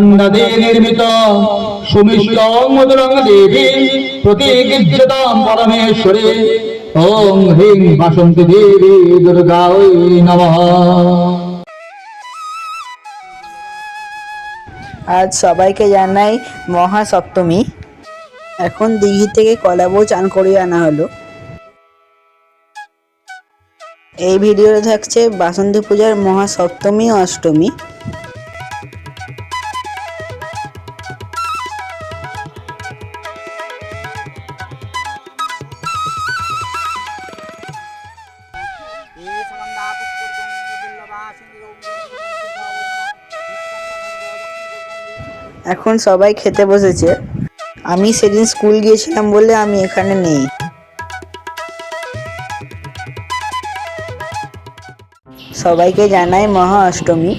গণ্ডাদে নির্মিত সুমিষ্ট মধুরং দেবী ওং বাসন্তী দেবী দুর্গায় নমঃ। আজ সবাইকে জানাই মহাসপ্তমী। এখন দিঘি থেকে কলাবউ চান করিয়ে আনা হলো। এই ভিডিওতে থাকছে বাসন্তী পূজার মহাসপ্তমী, অষ্টমী। এখন সবাই খেতে বসেছে। আমি সেদিন স্কুল গিয়েছিলাম বলে আমি এখানে নেই। সবাইকে জানাই মহা অষ্টমী।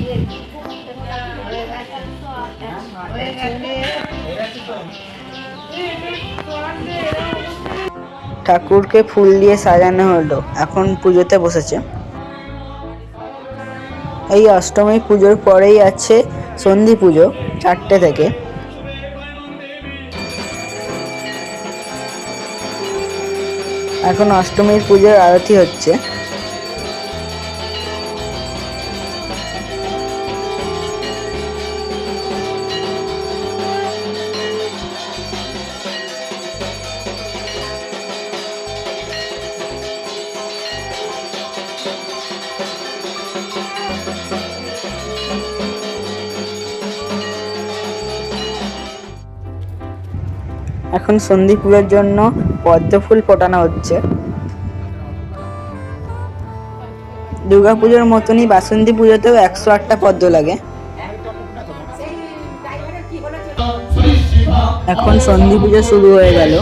ঠাকুরকে ফুল দিয়ে সাজানো হলো। এখন পুজোতে বসেছে। এই অষ্টমী পুজোর পরেই আছে সন্ধি পুজো চারটে থেকে। এখন অষ্টমীর পুজোর আরতি হচ্ছে। এখন সন্ধি পুজোর জন্য পদ্ম ফুল ফোটানো হচ্ছে। দুর্গা পুজোর মতনই বাসন্তী পুজোতেও একশো আটটা পদ্ম লাগে। এখন সন্ধি পুজো শুরু হয়ে গেল।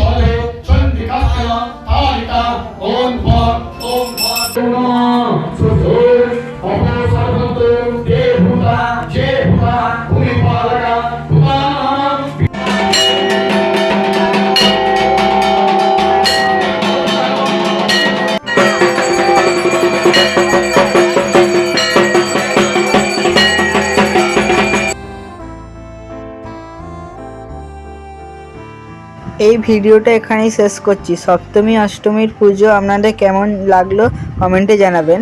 এই ভিডিওটা এখানেই শেষ করছি। সপ্তমী অষ্টমীর পুজো আপনাদের কেমন লাগল কমেন্টে জানাবেন।